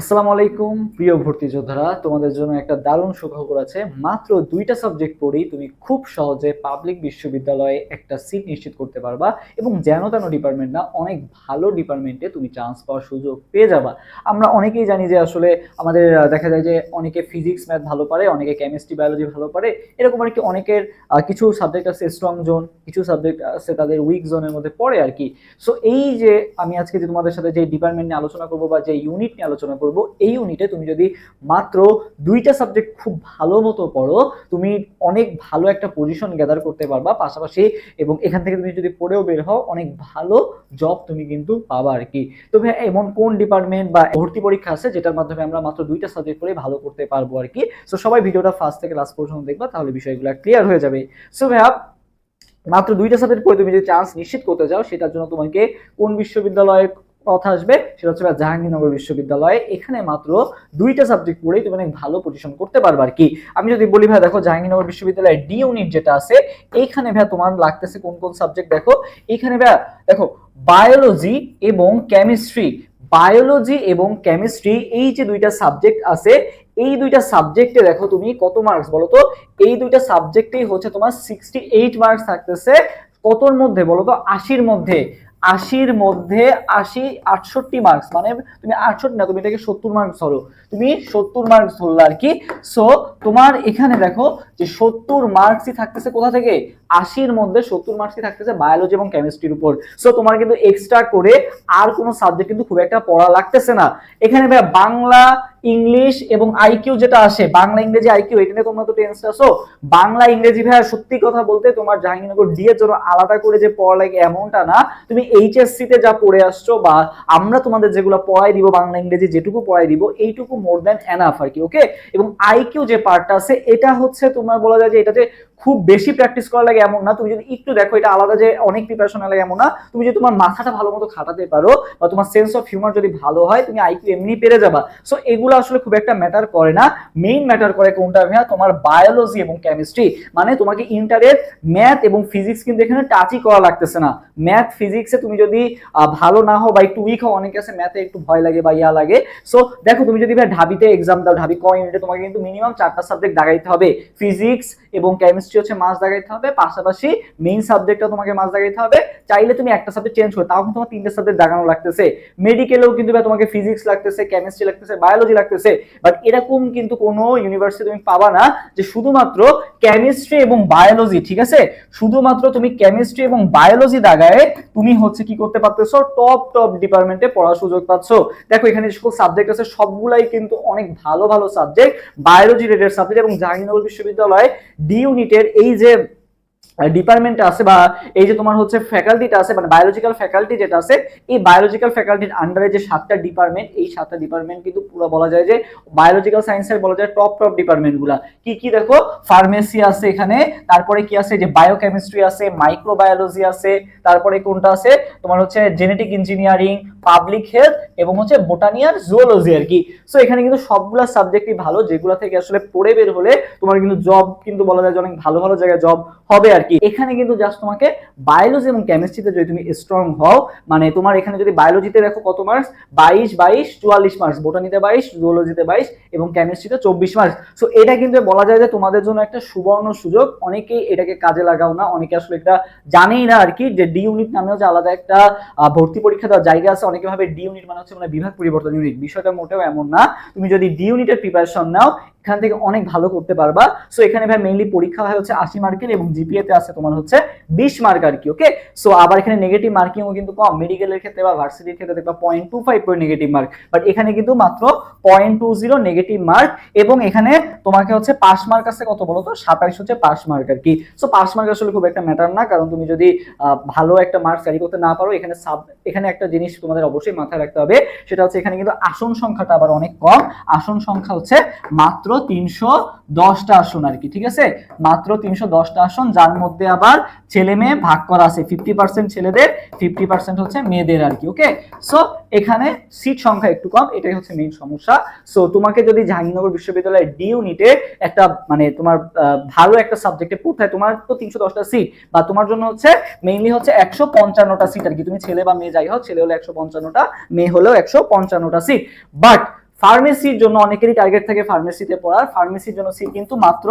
আসসালামু আলাইকুম, প্রিয় ভর্তি যোদ্ধারা। তোমাদের জন্য একটা দারুণ সুখবর আছে। মাত্র দুইটা সাবজেক্ট পড়েই তুমি খুব সহজে পাবলিক বিশ্ববিদ্যালয়ে একটা সিট নিশ্চিত করতে পারবা এবং যেন তেন ডিপার্টমেন্ট না, অনেক ভালো ডিপার্টমেন্টে তুমি চান্স পাওয়ার সুযোগ পেয়ে যাবা। আমরা অনেকেই জানি যে আসলে আমাদের দেখা যায় যে অনেকে ফিজিক্স ম্যাথ ভালো পারে, অনেকে কেমিস্ট্রি বায়োলজি ভালো পারে। এরকম আর কি অনেকের কিছু সাবজেক্ট আছে স্ট্রং জোন কিছু সাবজেক্ট আছে তাদের উইক জোনের মধ্যে পড়ে আর কি। সো এই যে আমি আজকে যে তোমাদের সাথে যে ডিপার্টমেন্ট নিয়ে আলোচনা করব বা যে ইউনিট নিয়ে আলোচনা করব, এই ইউনিটে তুমি যদি মাত্র দুইটা সাবজেক্ট খুব ভালো মতো পড়ো, তুমি অনেক ভালো একটা পজিশন গ্যাদার করতে পারবা পাশাপাশি এবং এখান থেকে তুমি যদি পড়েও বের হও, অনেক ভালো জব তুমি কিন্তু পাবা আর কি। তো ভাই এমন কোন ডিপার্টমেন্ট বা ভর্তি পরীক্ষা আছে যেটার মাধ্যমে আমরা মাত্র দুইটা সাবজেক্ট পড়ে ভালো করতে পারব আর কি? সো সবাই ভিডিওটা ফার্স্ট থেকে লাস্ট পর্যন্ত দেখবা, তাহলে বিষয়গুলো ক্লিয়ার হয়ে যাবে। সো ভাইয়া, মাত্র দুইটা সাবজেক্ট পড়ে তুমি যদি চান্স নিশ্চিত করতে চাও, সেটার জন্য তোমাকে কোন বিশ্ববিদ্যালয়ে কথা আসবে, সেটা হচ্ছে জাহাঙ্গীরনগর বিশ্ববিদ্যালয়ে। এখানে মাত্র দুইটা সাবজেক্ট পড়েই তুমি অনেক ভালো পজিশন করতে পারবে আর কি। আমি যদি বলি, ভাই, দেখো জাহাঙ্গীরনগর বিশ্ববিদ্যালয়ে ডি ইউনিট যেটা আছে, এইখানে ভাই তোমার লাগতেছে কোন কোন সাবজেক্ট দেখো? এখানে ভাই, দেখো বায়োলজি এবং কেমিস্ট্রি বায়োলজি এবং কেমিস্ট্রি এই যে দুইটা সাবজেক্ট আছে, এই দুইটা সাবজেক্টে দেখো তুমি কত মার্কস বলো তো এই দুইটা সাবজেক্টেই হচ্ছে তোমার সিক্সটি এইট মার্কস থাকতেছে। কতর মধ্যে বলো তো আশির মধ্যে। আশির মধ্যে আশি, আটষট্টি মার্কস মানে তুমি আটষট্টি না, তুমি এটাকে সত্তর মার্কস ধরো। তুমি সত্তর মার্কস ধরলো আর কি। সো তোমার এখানে দেখো যে সত্তর মার্কসই থাকতেছে কোথা থেকে? আশির মধ্যে সত্তর মার্কসই থাকতেছে বায়োলজি এবং কেমিস্ট্রির উপর। সো তোমার কিন্তু এক্সট্রা করে আর কোনো সাবজেক্ট কিন্তু খুব একটা পড়া লাগতেছে না। এখানে ভাই বাংলা, ইংলিশ এবং আইকিউ যেটা আসে, বাংলা, ইংরেজি আইকিউ এটা নিয়ে তোমরা তো টেন্স আসো বাংলা, ইংরেজি ভাইয়া সত্যি কথা বলতে তোমার জাহাঙ্গীরনগর ডি এর জন্য আলাদা করে যে পড়া লাগে এমনটা না। তুমি এইচএসসি তে যা পড়ে আসছো বা আমরা তোমাদের যেগুলো পড়াই দিব, বাংলা, ইংরেজি যেটুকু পড়াই দিব, এইটুকু মোর দ্যান এনাফ আর কি ওকে এবং আইকিউ যে পার্টটা আছে, এটা হচ্ছে তোমার বলা যায় যে এটাতে খুব বেশি প্র্যাকটিস করা লাগে এমন না। তুমি যদি একটু দেখো, এটা আলাদা যে অনেক প্রিপারেশন লাগে এমন না। তুমি যদি তোমার মাথাটা ভালো মতো খাটাতে পারো বা তোমার সেন্স অফ হিউমার যদি ভালো হয়, তুমি আইকিউ এমনি পেরে যাবা। সো এগুলো আসলে খুব একটা ম্যাটার করে না। মেইন ম্যাটার করে কোনটা ভাইয়া? তোমার বায়োলজি এবং কেমিস্ট্রি মানে তোমাকে ইন্টারের ম্যাথ এবং ফিজিক্স কিন্তু এখানে টাচই করা লাগতেছে না। ম্যাথ ফিজিক্সে তুমি যদি ভালো না হও বা একটু উইক হও, অনেকে আছে ম্যাথে একটু ভয় লাগে বা ইয়া লাগে। সো দেখো তুমি যদি ভাই ঢাবিতে এক্সাম দাও, ঢাবি ক ইউনিটে তোমাকে কিন্তু মিনিমাম চারটা সাবজেক্ট দাগাইতে হবে। ফিজিক্স এবং কেমিস্ট্রি হচ্ছে মাস দাগাইতে হবে। পাশাপাশি মেইন সাবজেক্টটা তোমাকে মাস দাগাইতে হবে। চাইলে তুমি একটা সাবজেক্ট চেঞ্জ করো, তাও কিন্তু তোমার তিনটে সাবজেক্ট দাগানো লাগতেছে। মেডিকেলেও কিন্তু তোমাকে ফিজিক্স লাগতেছে কেমিস্ট্রি লাগতেছে বায়োলজি লাগতেছে। বাট এরকম কিন্তু কোনো ইউনিভার্সিটি তুমি পাবা না যে শুধুমাত্র কেমিস্ট্রি এবং বায়োলজি ঠিক আছে? শুধুমাত্র তুমি কেমিস্ট্রি এবং বায়োলজি দাগায় তুমি হচ্ছে কি করতে পারতেছো? টপ টপ ডিপার্টমেন্টে পড়ার সুযোগ পাচ্ছ। দেখো, এখানে যে সকল সাবজেক্ট আছে, সবগুলাই কিন্তু অনেক ভালো ভালো সাবজেক্ট বায়োলজি রিলেটেড সাবজেক্ট এবং জাহাঙ্গীরনগর বিশ্ববিদ্যালয় ডি ইউনিটের এই যে ডিপার্টমেন্ট আছে বা এই যে তোমার হচ্ছে ফ্যাকাল্টিটা আছে মানে বায়োলজিক্যাল ফ্যাকাল্টি যেটা আছে, এই বায়োলজিক্যাল ফ্যাকাল্টির আন্ডারে যে সাতটা ডিপার্টমেন্ট এই সাতটা ডিপার্টমেন্ট কিন্তু পুরো বলা যায় যে বায়োলজিক্যাল সায়েন্সের বলা যায় টপ টপ ডিপার্টমেন্টগুলা। কি কি দেখো? ফার্মেসি আছে এখানে, তারপরে কি আছে? যে বায়োকেমিস্ট্রি আছে মাইক্রোবায়োলজি আছে, তারপরে কোনটা আছে? তোমার হচ্ছে জেনেটিক ইঞ্জিনিয়ারিং পাবলিক হেলথ এবং হচ্ছে বোটানিয়ার জুওলজি আর কি। সো এখানে কিন্তু সবগুলা সাবজেক্টই ভালো, যেগুলো থেকে আসলে পড়ে বের হলে তোমার কিন্তু জব কিন্তু বলা যায় যে অনেক ভালো ভালো জায়গায় জব হবে আর কি। এখানে কিন্তু জাস্ট তোমাকে বায়োলজি এবং কেমিস্ট্রিতে যদি তুমি স্ট্রং হও মানে তোমার এখানে যদি বায়োলজিতে দেখো কত মার্কস বাইশ বাইশ, চুয়াল্লিশ মার্কস বোটানিতে বাইশ জুওলজিতে বাইশ এবং কেমিস্ট্রিতে চব্বিশ মার্কস সো এটা কিন্তু বলা যায় যে তোমাদের জন্য একটা সুবর্ণ সুযোগ। অনেকেই এটাকে কাজে লাগাও না, অনেকে আসলে এটা জানেই না আর কি যে ডি ইউনিট নামেও যে আলাদা একটা আহ, ভর্তি পরীক্ষা দেওয়ার জায়গা আছে অনেকে ভাবে ডি ইউনিট মানে হচ্ছে মানে বিভাগ পরিবর্তন ইউনিট বিষয়টা মোটেও এমন না। তুমি যদি ডি ইউনিটের প্রিপারেশন নাও এখান থেকে অনেক ভালো করতে পারবা। সো এখানে ভাই মেইনলি পরীক্ষা হয় হচ্ছে আশি মার্কের এবং জিপিএ তে আছে তোমার হচ্ছে বিশ মার্ক আর কি ওকে সো আবার এখানে নেগেটিভ মার্কিংও কিন্তু কম। মেডিকেলের ক্ষেত্রে বা ভার্সিটির ক্ষেত্রে দেখবা point two five negative mark but এখানে কিন্তু মাত্র point two zero negative mark এবং এখানে তোমাকে হচ্ছে পাস মার্ক আছে কত বলো তো সাতাইশ হচ্ছে পাস মার্ক আর কি। সো পাস মার্ক আসলে খুব একটা ম্যাটার না, কারণ তুমি যদি ভালো একটা মার্ক ক্যারি করতে না পারো, এখানে সাব এখানে একটা জিনিস তোমাদের অবশ্যই মাথায় রাখতে হবে, সেটা হচ্ছে এখানে কিন্তু আসন সংখ্যাটা আবার অনেক কম। আসন সংখ্যা হচ্ছে মাত্র তিনশো দশটা আসন আর কি, ঠিক আছে? মাত্র তিনশো দশটা আসন, যার মধ্যে আবার ছেলে মেয়ে ভাগ করা আছে ফিফটি পার্সেন্ট ছেলেদের ফিফটি পার্সেন্ট হচ্ছে মেয়েদের আর কি ওকে সো এখানে সিট সংখ্যা একটু কম, এটাই হচ্ছে মেইন সমস্যা। সো তোমাকে যদি জাহাঙ্গীরনগর বিশ্ববিদ্যালয়ের ডি ইউনিটে একটা মানে তোমার ভালো একটা সাবজেক্টে পড়তে হয়, তোমার তো তিনশো দশটা সিট বা তোমার জন্য হচ্ছে মেইনলি হচ্ছে একশো পঞ্চান্নটা সিট আর কি, তুমি ছেলে বা মেয়ে যাই হোক, ছেলে হলে একশো পঞ্চান্নটা, মেয়ে হলেও একশো পঞ্চান্নটা সিট বাট ফার্মেসির জন্য অনেকেরই টার্গেট থাকে ফার্মেসিতে পড়ার। ফার্মেসির জন্য সিট কিন্তু মাত্র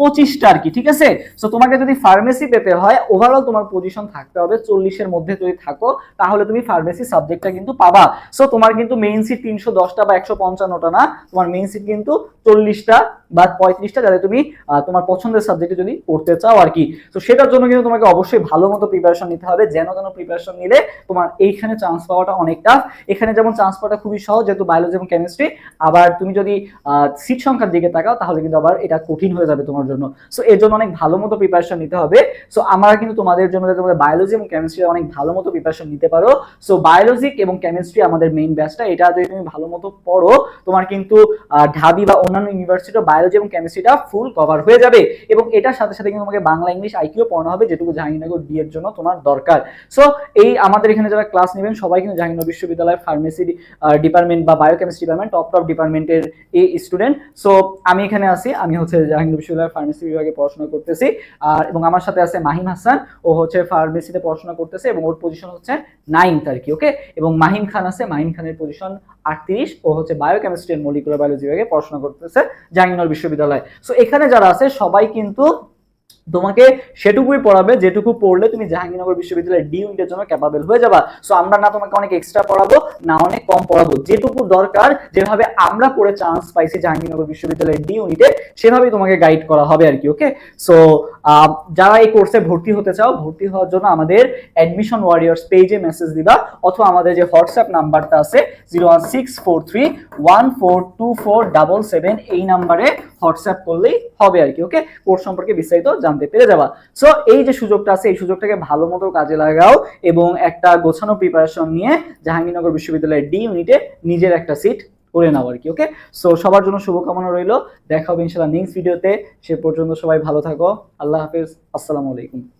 পঁচিশটা আর কি, ঠিক আছে? সো তোমাকে যদি ফার্মেসি পেতে হয় ওভারঅল তোমার পজিশন থাকতে হবে চল্লিশের মধ্যে যদি থাকো, তাহলে তুমি ফার্মেসি সাবজেক্টটা কিন্তু পাবা। সো তোমার কিন্তু মেইন সিট তিনশো দশটা বা একশো পঞ্চান্নটা না, তোমার মেইন সিট কিন্তু চল্লিশটা বা পঁয়ত্রিশটা, যাতে তুমি তোমার পছন্দের সাবজেক্টে যদি পড়তে চাও আর কি। তো সেটার জন্য কিন্তু তোমাকে অবশ্যই ভালো মতো প্রিপারেশন নিতে হবে, যেন যেন প্রিপারেশন নিলে তোমার এইখানে চান্স পাওয়াটা অনেক টাফ এখানে যেমন চান্স পাওয়াটা খুবই সহজ, যেহেতু বায়োলজি এবং কেমিস্ট্রি আবার তুমি যদি সিট সংখ্যার দিকে তাকাও, তাহলে কিন্তু আবার এটা কঠিন হয়ে যাবে তোমার জন্য। সো এর জন্য অনেক ভালো মতো প্রিপারেশন নিতে হবে। সো আমরা কিন্তু তোমাদের জন্য তোমাদের বায়োলজি এবং কেমিস্ট্রি অনেক ভালো মতো প্রিপারেশন নিতে পারো। সো বায়োলজি এবং কেমিস্ট্রি আমাদের মেইন ব্যাচটা এটা যদি তুমি ভালো মতো পড়ো, তোমার কিন্তু ঢাবি বা অন্যান্য ইউনিভার্সিটির বায়োলজি এবং কেমিস্ট্রিটা ফুল কভার হয়ে যাবে। এবং এটার সাথে সাথে কিন্তু তোমাকে বাংলা ইংলিশ আইকিউ পড়ানো হবে, যেটুকু জাহাঙ্গীরনগর বি এর জন্য তোমার দরকার। সো এই আমাদের এখানে যারা ক্লাস নেবেন, সবাই কিন্তু জাহাঙ্গীরনগর বিশ্ববিদ্যালয় ফার্মেসি ডিপার্টমেন্ট বা বায়োকেমিস্ট্রি ডিপার্টমেন্ট টপ টপ ডিপার্টমেন্টের এই স্টুডেন্ট সো আমি এখানে আছি, আমি হচ্ছে জাহাঙ্গীরনগর বিশ্ববিদ্যালয় ফার্মেসি বিভাগে পড়াশোনা করতেছি। আর, এবং আমার সাথে আছে মাহিম হাসান, ও হচ্ছে ফার্মেসিতে পড়াশোনা করতেছে এবং ওর পজিশন হচ্ছে নাইনথ আর কি ওকে এবং মাহিম খান আছে, মাহিম খানের পজিশন আটত্রিশ, ও হচ্ছে বায়োকেমিস্ট্রি এন্ড মলিকুলার বায়োলজি বিভাগে পড়াশোনা করতেছে জাহাঙ্গীরনগর বিশ্ববিদ্যালয়। সো এখানে যারা আছে, সবাই কিন্তু তোমাকে সেটুকুই পড়াবে, যেটুকু পড়লে তুমি জাহাঙ্গীরনগর বিশ্ববিদ্যালয়ের ডি ইউনিটের জন্য ক্যাপাবেল হয়ে যাবা। সো আমরা না তোমাকে অনেক এক্সট্রা পড়াবো, না অনেক কম পড়াবো। যেটুকু দরকার, যেভাবে আমরা পড়ে চান্স পাইছি জাহাঙ্গীরনগর বিশ্ববিদ্যালয়ের ডি ইউনিটে সেভাবেই তোমাকে গাইড করা হবে আর কি ওকে সো যারা এই কোর্সে ভর্তি হতে চাও, ভর্তি হওয়ার জন্য আমাদের অ্যাডমিশন ওয়ারিয়ার্স পেজে মেসেজ দিবা, অথবা আমাদের যে হোয়াটসঅ্যাপ নাম্বারটা আছে zero one six four three one four two four double seven এই নাম্বারে হোয়াটসঅ্যাপ করলেই হবে আর কি ওকে কোর্স সম্পর্কে বিস্তারিত জানতে পেরে যাবা। সো এই যে সুযোগটা আছে, এই সুযোগটাকে ভালো মতো কাজে লাগাও এবং একটা গোছানো প্রিপারেশন নিয়ে জাহাঙ্গীরনগর বিশ্ববিদ্যালয়ের ডি ইউনিটে নিজের একটা সিট করে নাও আর কি ওকে সো সবার জন্য শুভকামনা রইল। দেখা হবে ইনশাল্লাহ নেক্সট ভিডিওতে সে পর্যন্ত সবাই ভালো থাকো। আল্লাহ হাফিজ। আসসালামু আলাইকুম।